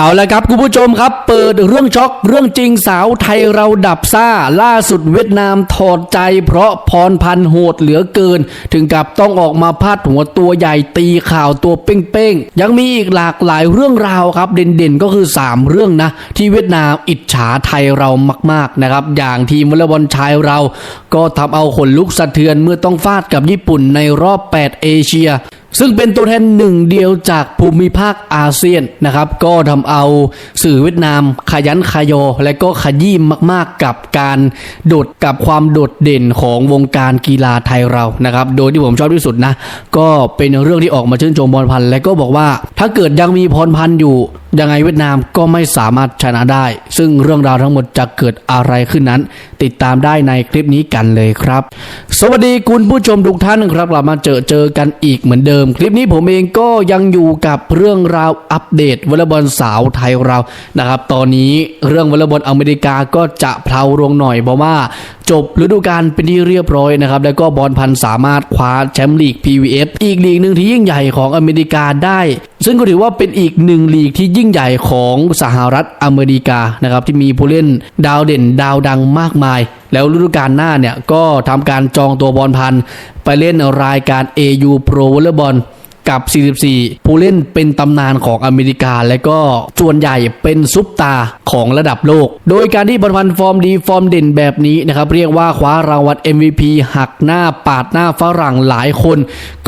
เอาละครับคุณผู้ชมครับเปิดเรื่องช็อกเรื่องจริงสาวไทยเราดับซ่า ล่าสุดเวียดนามถอดใจ เพราะพรพันโหดเหลือเกิน ถึงกับต้องออกมาพาดหัวตัวใหญ่ตีข่าวตัวเป้งๆ ยังมีอีกหลากหลายเรื่องราวครับเด่นๆก็คือ 3 เรื่องนะ ที่เวียดนามอิจฉาไทยเรามากๆนะครับอย่างทีมวอลเลย์บอลชายเรา ก็ทำเอาขนลุกสะเทือนเมื่อต้องฟาดกับญี่ปุ่นในรอบ 8 เอเชีย ซึ่งเป็นตัวแทนหนึ่งเดียวจากภูมิภาคอาเซียนนะครับ ก็ทำเอาสื่อเวียดนามขยันขยอ และก็ขยี้มากๆกับการโดดกับความโดดเด่นของวงการกีฬาไทยเรานะครับ โดยที่ผมชอบที่สุดนะ ก็เป็นเรื่องที่ออกมาชื่นชมพรพันธ์และก็บอกว่า ถ้าเกิดยังมีพรพันธ์อยู่ ยังไงเวียดนามก็ไม่สามารถชนะได้ ซึ่งเรื่องราวทั้งหมดจะเกิดอะไรขึ้นนั้น ติดตามได้ในคลิปนี้กันเลยครับ สวัสดีคุณผู้ชมทุกท่านครับกลับมาเจอเจอกันอีกเหมือนเดิม คลิปนี้ผมเองก็ยังอยู่กับเรื่องราวอัปเดตวอลเลย์บอลสาวไทยเรานะครับ ตอนนี้เรื่องวอลเลย์บอลอเมริกาก็จะเพลาลงหน่อยเพราะว่าจบฤดูกาลเป็นที่เรียบร้อยนะครับ แล้วก็บอลพันสามารถคว้าแชมป์ลีก PVF อีกลีกหนึ่งที่ยิ่งใหญ่ของอเมริกาได้ ซึ่งก็ถือว่าเป็นอีกหนึ่งลีกที่ยิ่งใหญ่ของสหรัฐอเมริกานะครับที่มีผู้เล่นดาวเด่นดาวดังมากมาย แล้วฤดูกาลหน้าเนี่ยก็ทำการจองตัวบอลพันไปเล่นรายการ AU Pro Volleyball กับ 44 ผู้เล่นเป็นตำนานของอเมริกา และก็ส่วนใหญ่เป็นซุปตาของระดับโลก โดยการที่บอลพันธ์ฟอร์มดีฟอร์มเด่นแบบนี้นะครับ เรียกว่าคว้ารางวัล MVP หักหน้าปาดหน้าฝรั่งหลายคน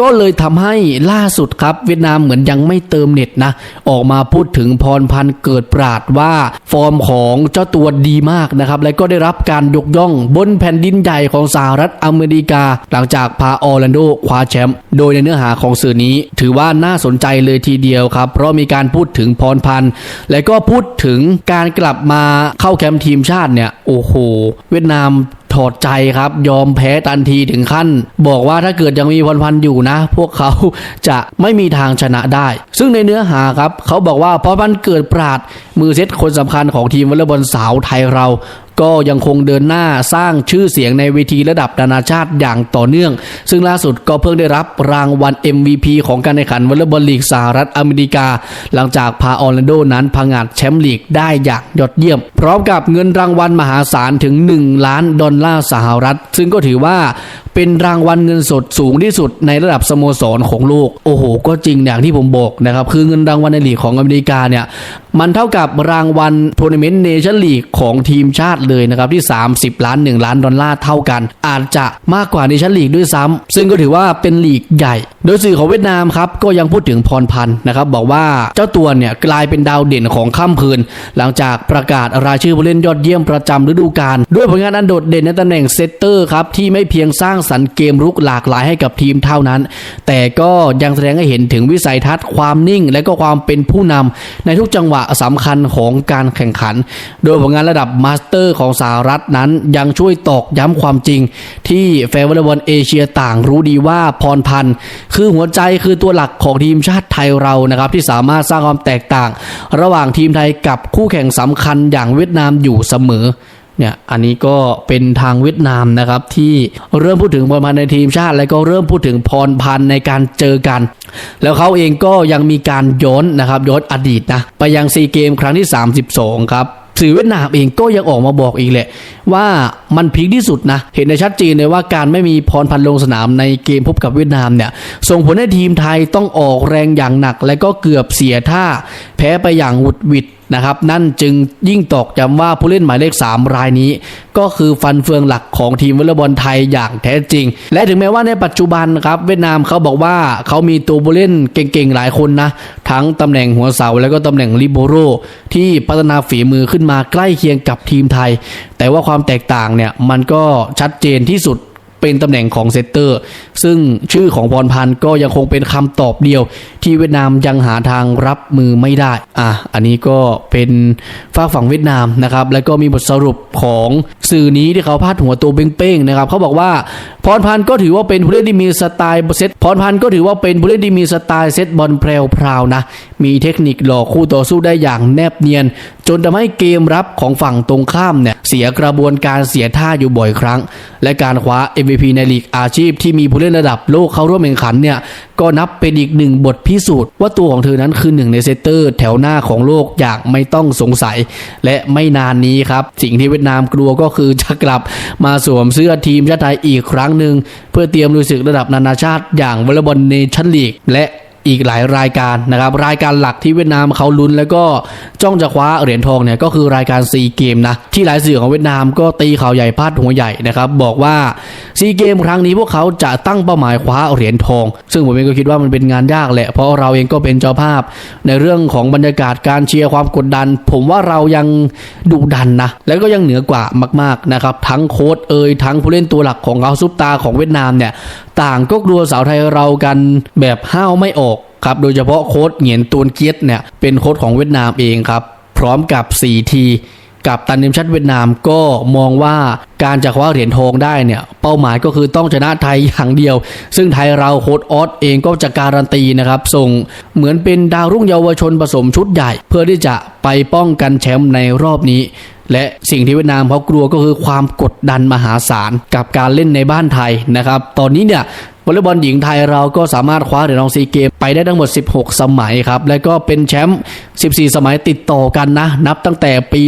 ก็เลยทำให้ล่าสุดครับ เวียดนามเหมือนยังไม่เติมเน็ตนะ ออกมาพูดถึงพรพันธ์เกิดปราดว่าฟอร์มของเจ้าตัวดีมากนะครับ และก็ได้รับการยกย่องบนแผ่นดินใหญ่ของสหรัฐอเมริกา หลังจากพาออร์แลนโดคว้าแชมป์โดยในเนื้อหาของสื่อนี้ถือว่าน่าสนใจเลยทีเดียวครับ เพราะมีการพูดถึงพรพันธ์ และก็พูดถึงการกลับมาเข้าแคมป์ทีมชาติเนี่ย โอ้โห เวียดนามถอดใจครับ ยอมแพ้ทันทีถึงขั้น บอกว่าถ้าเกิดยังมีพรพันธ์อยู่นะ พวกเขาจะไม่มีทางชนะได้ ซึ่งในเนื้อหาครับ เขาบอกว่าพรพันธ์เกิดปราดมือเซตคนสำคัญของทีมวอลเลย์บอลสาวไทยเรา ก็ยังคงเดินหน้าสร้างชื่อเสียงในเวทีระดับนานาชาติอย่างต่อเนื่อง ซึ่งล่าสุดก็เพิ่งได้รับรางวัล MVP ของการแข่งขันวอลเลย์บอลลีกสหรัฐอเมริกา หลังจากพาออร์แลนโดนั้นพังงาดแชมป์ลีกได้อย่างยอดเยี่ยม พร้อมกับเงินรางวัลมหาศาลถึง 1 ล้านดอลลาร์สหรัฐ ซึ่งก็ถือว่า เป็นรางวัลเงินสดสูงที่สุดในระดับสโมสรของโลก โอ้โห ก็จริงอย่างที่ผมบอกนะครับ คือเงินรางวัลในลีกของอเมริกาเนี่ย มันเท่ากับรางวัลทัวร์นาเมนต์เนชั่นลีกของทีมชาติเลยนะครับ ที่ 30 ล้าน 1 ล้านดอลลาร์เท่ากัน อาจจะมากกว่าเนชั่นลีกด้วยซ้ำซึ่งก็ถือว่าเป็นลีกใหญ่ โดยสื่อของเวียดนามครับก็ยังพูดถึงพรพันธ์นะครับบอกว่าเจ้าตัวเนี่ยกลายเป็นดาวเด่นของค่ำคืน หลังจากประกาศรายชื่อผู้เล่นยอดเยี่ยมประจำฤดูกาลด้วยผลงานอันโดดเด่นในตำแหน่งเซตเตอร์ครับที่ไม่เพียงสร้างสรรค์เกมรุกหลากหลายให้กับทีมเท่านั้น แต่ก็ยังแสดงให้เห็นถึงวิสัยทัศน์ความนิ่ง และก็ความเป็นผู้นำในทุกจังหวะสำคัญของการแข่งขัน โดยผลงานระดับมาสเตอร์ของสหรัฐนั้นยังช่วยตอกย้ำความจริง ที่แฟนวอลเลย์บอลเอเชียต่างรู้ดีว่าพรพันธ์คือหัวใจคือตัวหลักของทีมชาติไทยเรานะครับที่สามารถสร้างความแตกต่าง ระหว่างทีมไทยกับคู่แข่งสำคัญอย่างเวียดนามอยู่เสมอ เนี่ยอันนี้ก็เป็นทางเวียดนามนะครับที่เริ่มพูดถึงพรพันธ์ในทีมชาติ แล้วก็เริ่มพูดถึงพรพันธ์ในการเจอกัน แล้วเขาเองก็ยังมีการย้อนนะครับย้อนอดีตนะไปยังซีเกมครั้งที่ 32 ครับสื่อเวียดนามเองก็ยังออกมาบอกอีกแหละ ว่ามันพีคที่สุดนะ เห็นได้ชัดเจนเลยว่าการไม่มีพรพันธ์ลงสนามในเกมพบกับเวียดนามเนี่ยส่งผลให้ทีมไทยต้องออกแรงอย่างหนัก และก็เกือบเสียท่า แพ้ไปอย่างหวุดหวิด นะครับ นั่นจึงยิ่งตอกย้ำว่าผู้เล่นหมายเลข 3 รายนี้ ก็คือฟันเฟืองหลักของทีมวอลเลย์บอลไทยอย่างแท้จริง และถึงแม้ว่าในปัจจุบันครับเวียดนามเขาบอกว่าเขามีตัวผู้เล่นเก่งๆหลายคนนะ ทั้งตำแหน่งหัวเสาแล้วก็ตำแหน่งลิโบโรที่พัฒนาฝีมือขึ้นมาใกล้เคียงกับทีมไทย แต่ว่าความแตกต่างเนี่ยมันก็ชัดเจนที่สุด เป็นตำแหน่งของเซตเตอร์ ซึ่งชื่อของพรพันธ์ก็ยังคงเป็นคำตอบเดียว ที่เวียดนามยังหาทางรับมือไม่ได้ อะ อันนี้ก็เป็นฝากฝั่งเวียดนามนะครับ แล้วก็มีบทสรุปของสื่อนี้ที่เขาพาดหัวตัวเป้งๆนะครับเขาบอกว่าพรพันธ์ก็ถือว่าเป็นผู้เล่นที่มีสไตล์เซตพรพันธ์ก็ถือว่าเป็นผู้เล่นที่มีสไตล์เซตบอลแพรวๆนะมีเทคนิคหลอกคู่ต่อสู้ได้อย่างแนบเนียน นทำให้เกมรับของฝั่งตรงข้ามเนี่ยเสียกระบวนการเสียท่าอยู่บ่อยครั้ง และการคว้า MVP ในลีกอาชีพที่มีผู้เล่นระดับโลกเข้าร่วมแข่งขันเนี่ยก็นับเป็นอีกหนึ่งบทพิสูจน์ว่าตัวของเธอนั้นคือหนึ่งในเซตเตอร์แถวหน้าของโลกอย่างไม่ต้องสงสัย และไม่นานนี้ครับ สิ่งที่เวียดนามกลัวก็คือจะกลับมาสวมเสื้อทีมชาติไทยอีกครั้งหนึ่งเพื่อเตรียมลุยศึกระดับนานาชาติอย่างวอลเลย์บอลเนชั่นลีกและ อีกหลายรายการนะครับ รายการหลักที่เวียดนามเขาลุ้นแล้วก็จ้องจะคว้าเหรียญทองเนี่ยก็คือรายการซีเกมนะที่หลายสื่อของเวียดนามก็ตีข่าวใหญ่พาดหัวใหญ่นะครับบอกว่าซีเกมครั้งนี้พวกเขาจะตั้งเป้าหมายคว้าเหรียญทอง ซึ่งผมเองก็คิดว่ามันเป็นงานยากแหละ เพราะเราเองก็เป็นเจ้าภาพ ในเรื่องของบรรยากาศการเชียร์ความกดดัน ผมว่าเรายังดุดันนะแล้วก็ยังเหนือกว่ามาก ๆนะครับ ทั้งโค้ชเอ่ยทั้งผู้เล่นตัวหลักของเราซุปตาของเวียดนามเนี่ยต่างก็กลัวสาวไทยเรากันแบบห้าวไม่ออกครับโดยเฉพาะโค้ดเหงียนตูนเกียตเนี่ยเป็นโค้ดของเวียดนามเองครับพร้อมกับ4ทีกับตันทีมชาติเวียดนามก็มองว่าการจะคว้าเหรียญทองได้เนี่ยเป้าหมายก็คือต้องชนะไทยอย่างเดียว ซึ่งไทยเราโค้ดออสเองก็จะการันตีนะครับ ส่งเหมือนเป็นดาวรุ่งเยาวชนผสมชุดใหญ่ เพื่อที่จะไปป้องกันแชมป์ในรอบนี้ และสิ่งที่เวียดนามเขากลัวก็คือความกดดันมหาศาลกับการเล่นในบ้านไทยนะครับ ตอนนี้เนี่ยวอลเลย์บอลหญิงไทยเราก็สามารถคว้าเหรียญทองซีเกมไปได้ทั้งหมด 16 สมัยครับ และก็เป็นแชมป์ 14 สมัยติดต่อกันนะ นับตั้งแต่ปี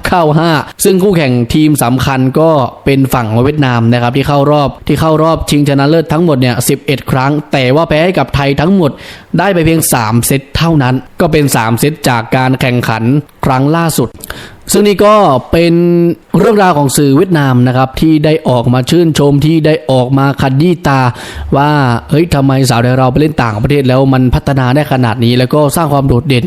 1995 ซึ่งคู่แข่งทีมสำคัญก็เป็นฝั่งเวียดนามนะครับ ที่เข้ารอบที่เข้ารอบชิงชนะเลิศทั้งหมดเนี่ย 11 ครั้ง แต่ว่าแพ้ให้กับไทยทั้งหมดได้ไปเพียง 3 เซตเท่านั้น ก็เป็น 3 เซตจากการแข่งขันครั้งล่าสุด ซึ่งนี่ก็เป็นเรื่องราวของสื่อเวียดนามนะครับ ที่ได้ออกมาชื่นชมที่ได้ออกมาขัดยี่ตา ว่าเฮ้ยทำไมสาวไทยเราไปเล่นต่างประเทศแล้วมันพัฒนาได้ขนาดนี้ แล้วก็สร้างความโดดเด่น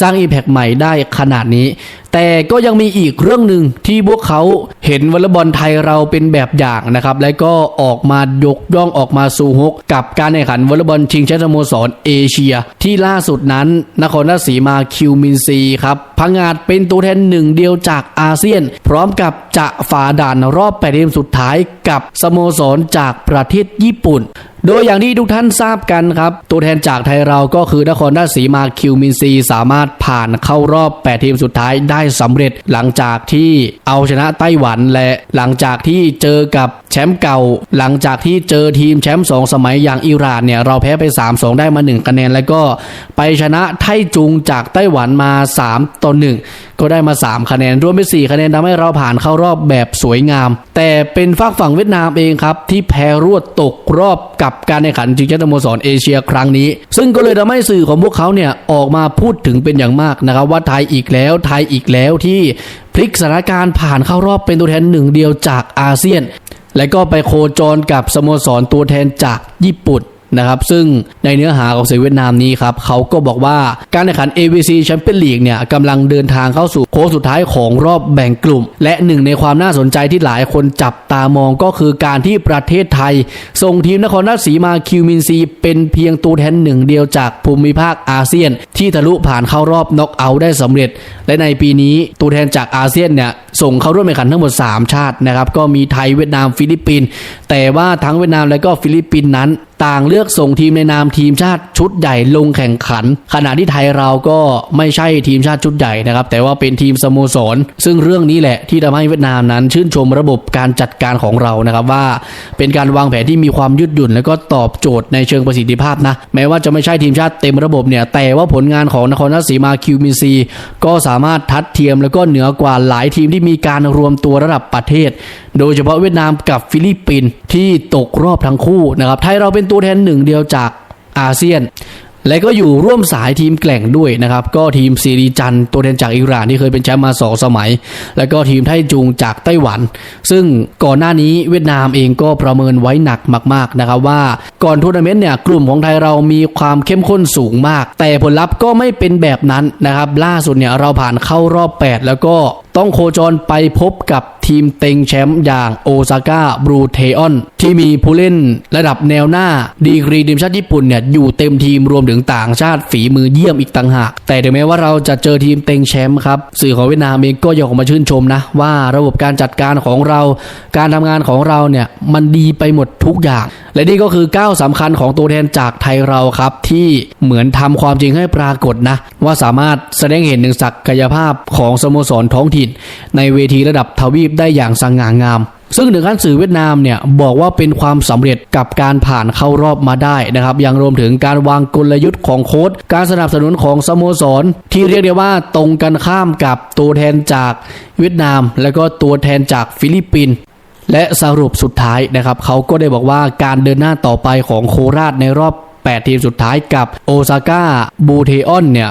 สร้างอีแพคใหม่ได้ขนาดนี้ แต่ก็ยังมีอีกเรื่องหนึ่งที่พวกเขาเห็นวอลเลย์บอลไทยเราเป็นแบบอย่างนะครับ และก็ออกมายกย่องออกมาสู่ฮกกับการแข่งขันวอลเลย์บอลชิงแชมป์สโมสรเอเชีย ที่ล่าสุดนั้นนครราชสีมาคิวมินซีครับพังงาดเป็นตัวแทนหนึ่งเดีียวจากอาเซียน พร้อมกับจะฝ่าด่านรอบแปดทีมสุดท้ายกับสโมสรจากประเทศญี่ปุ่น โดยอย่างที่ทุกท่านทราบกันครับ ตัวแทนจากไทยเราก็คือนครราชสีมาคิวมินซี สามารถผ่านเข้ารอบ 8 ทีมสุดท้ายได้สำเร็จหลังจากที่เอาชนะไต้หวันและหลังจากที่เจอกับแชมป์เก่า หลังจากที่เจอทีมแชมป์สองสมัยอย่างอิหร่านเนี่ย เราแพ้ไป 3-2 ได้มา 1 คะแนน แล้วก็ไปชนะไทจุงจากไต้หวันมา 3ต่อ1ก็ได้มา 3 คะแนน รวมเป็น 4 คะแนนทำให้เราผ่านเข้ารอบแบบสวยงาม แต่เป็นฝากฝั่งเวียดนามเองครับที่แพ้รวดตกรอบกับการแข่งขันชิงแชมป์สโมสรเอเชียครั้งนี้ ซึ่งก็เลยทำให้สื่อของพวกเขาเนี่ยออกมาพูดถึงเป็นอย่างมากนะครับว่าไทยอีกแล้วไทยอีกแล้วที่พลิกสถานการณ์ผ่านเข้ารอบเป็นตัวแทนหนึ่งเดียวจากอาเซียน และก็ไปโคจรกับสโมสรตัวแทนจากญี่ปุ่น นะครับซึ่งในเนื้อหาของสื่อเวียดนามนี้ครับเขาก็บอกว่าการแข่งขัน AVC Champions League เนี่ยกำลังเดินทางเข้าสู่โค้งสุดท้ายของรอบแบ่งกลุ่ม และหนึ่งในความน่าสนใจที่หลายคนจับตามองก็คือการที่ประเทศไทย ส่งทีมนครราชสีมาคิวมินซี เป็นเพียงตัวแทนหนึ่งเดียวจากภูมิภาคอาเซียน ที่ทะลุผ่านเข้ารอบน็อกเอาท์ได้สำเร็จ และในปีนี้ตัวแทนจากอาเซียนเนี่ยส่งเข้าร่วมแข่งขันทั้งหมด 3 ชาตินะครับก็มีไทยเวียดนามฟิลิปปินส์แต่ว่าทั้งเวียดนามและก็ฟิลิปปินส์นั้น ต่างเลือกส่งทีมในนามทีมชาติชุดใหญ่ลงแข่งขัน ขณะที่ไทยเราก็ไม่ใช่ทีมชาติชุดใหญ่นะครับ แต่ว่าเป็นทีมสโมสร ซึ่งเรื่องนี้แหละที่ทำให้เวียดนามนั้นชื่นชมระบบการจัดการของเรานะครับว่า เป็นการวางแผนที่มีความยืดหยุ่น และก็ตอบโจทย์ในเชิงประสิทธิภาพนะแม้ว่าจะไม่ใช่ทีมชาติเต็มระบบเนี่ยแต่ว่าผลงานของนครราชสีมาคิวมินซีก็สามารถทัดเทียมแล้วก็เหนือกว่าหลายทีมที่มีการรวมตัวระดับประเทศ โดยเฉพาะเวียดนามกับฟิลิปปินส์ที่ตกรอบทั้งคู่นะครับไทยเราเป็นตัวแทนหนึ่งเดียวจากอาเซียน และก็อยู่ร่วมสายทีมแกล่งด้วยนะครับ ก็ทีมซีรีจันตัวแทนจากอิหร่านที่เคยเป็นแชมป์มาสองสมัย แล้วก็ทีมไทจุงจากไต้หวัน ซึ่งก่อนหน้านี้เวียดนามเองก็ประเมินไว้หนักมาก ๆนะครับว่าก่อนทัวร์นาเมนต์เนี่ยกลุ่มของไทยเรามีความเข้มข้นสูงมาก แต่ผลลัพธ์ก็ไม่เป็นแบบนั้นนะครับ ล่าสุดเนี่ยเราผ่านเข้ารอบ 8 แล้วก็ต้องโคจรไปพบกับทีมเต็งแชมป์อย่างโอซาก้าบรูเทออนที่มีผู้เล่นระดับแนวหน้า ดีกรีทีมชาติญี่ปุ่นเนี่ยอยู่เต็มทีมรวมถึงต่างชาติฝีมือเยี่ยมอีกต่างหาก แต่ถึงแม้ว่าเราจะเจอทีมเต็งแชมป์ครับสื่อของเวียดนามเองก็ยังออกมาชื่นชมนะ ว่าระบบการจัดการของเรา การทำงานของเราเนี่ยมันดีไปหมดทุกอย่าง และนี่ก็คือก้าวสำคัญของตัวแทนจากไทยเราครับที่เหมือนทำความจริงให้ปรากฏนะว่าสามารถแสดงเห็นถึงศักยภาพของสโมสรท้องถิ่นในเวทีระดับทวีปได้อย่างสง่างาม ซึ่งถึงขั้นสื่อเวียดนามเนี่ยบอกว่าเป็นความสำเร็จกับการผ่านเข้ารอบมาได้นะครับ ยังรวมถึงการวางกลยุทธ์ของโค้ชการสนับสนุนของสโมสร ที่เรียกได้ว่าตรงกันข้ามกับตัวแทนจากเวียดนาม และก็ตัวแทนจากฟิลิปปินส์และสรุปสุดท้ายนะครับเขาก็ได้บอกว่าการเดินหน้าต่อไปของโคราชในรอบ 8 ทีมสุดท้ายกับโอซาก้าบูเทออนเนี่ย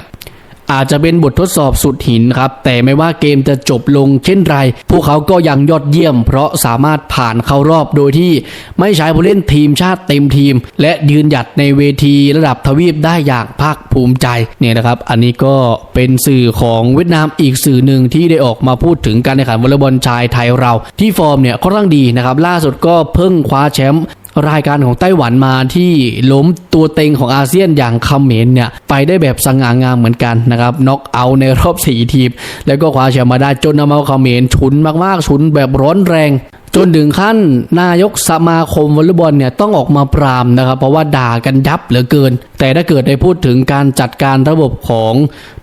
อาจจะเป็นบททดสอบสุดหินครับ แต่ไม่ว่าเกมจะจบลงเช่นไร พวกเขาก็ยังยอดเยี่ยม เพราะสามารถผ่านเข้ารอบโดยที่ไม่ใช้ผู้เล่นทีมชาติเต็มทีม และยืนหยัดในเวทีระดับทวีปได้อย่างภาคภูมิใจเนี่ยนะครับ อันนี้ก็เป็นสื่อของเวียดนามอีกสื่อหนึ่งที่ได้ออกมาพูดถึงการแข่งขันวอลเลย์บอลชายไทยเรา ที่ฟอร์มเนี่ยค่อนข้างดีนะครับ ล่าสุดก็เพิ่งคว้าแชมป์ รายการของไต้หวันมาที่ล้มตัวเต็งของอาเซียนอย่างเขมรเนี่ย ไปได้แบบสง่างามเหมือนกันนะครับน็อกเอาในรอบ4ทีม แล้วก็คว้าแชมป์มาได้จนนำเอาเขมรฉุนมากๆฉุนแบบร้อนแรง จนถึงขั้นนายกสมาคมวอลเลย์บอลเนี่ยต้องออกมาปรามนะครับ เพราะว่าด่ากันยับเหลือเกิน แต่ถ้าเกิดได้พูดถึงการจัดการระบบของ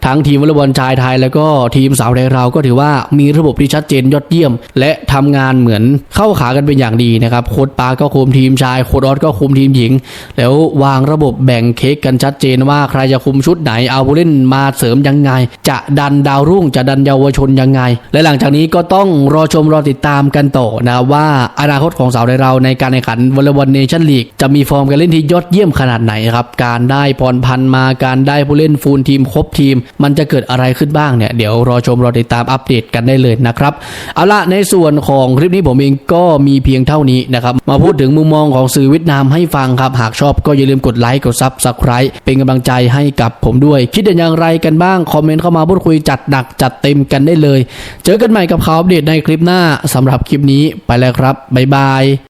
ทั้งทีมวอลเลย์บอลชายไทย แล้วก็ทีมสาวไทยเราก็ถือว่ามีระบบที่ชัดเจนยอดเยี่ยม และทำงานเหมือนเข้าขากันเป็นอย่างดีนะครับโค้ดปาก็คุมทีมชายโค้ดออสก็คุมทีมหญิง แล้ววางระบบแบ่งเค้กกันชัดเจนว่าใครจะคุมชุดไหนเอาผู้เล่นมาเสริมยังไง จะดันดาวรุ่งจะดันเยาวชนยังไง และหลังจากนี้ก็ต้องรอชมรอติดตามกันต่อนะว่าอนาคตของสาวไทยเราในการแข่งขันวอลเลย์บอลเนชั่นลีกจะมีฟอร์มการเล่นที่ยอดเยี่ยมขนาดไหนครับการได้พรพันมาการได้ผู้เล่นฟูลทีมครบทีม มันจะเกิดอะไรขึ้นบ้างเนี่ยเดี๋ยวรอชมรอติดตามอัปเดตกันได้เลยนะครับเอาละในส่วนของคลิปนี้ผมเองก็มีเพียงเท่านี้นะครับมาพูดถึงมุมมองของสื่อเวียดนามให้ฟังครับหากชอบก็อย่าลืมกดไลค์กดซับสไคร b e เป็นกำลังใจให้กับผมด้วย คิดเห็นอย่างไรกันบ้างคอมเมนต์เข้ามาพูดคุยจัดหนักจัดเต็มกันได้เลย เจอกันใหม่กับข่าวอัปเดตในคลิปหน้าสำหรับคลิปนี้ไปแล้วครับบ๊ายบาย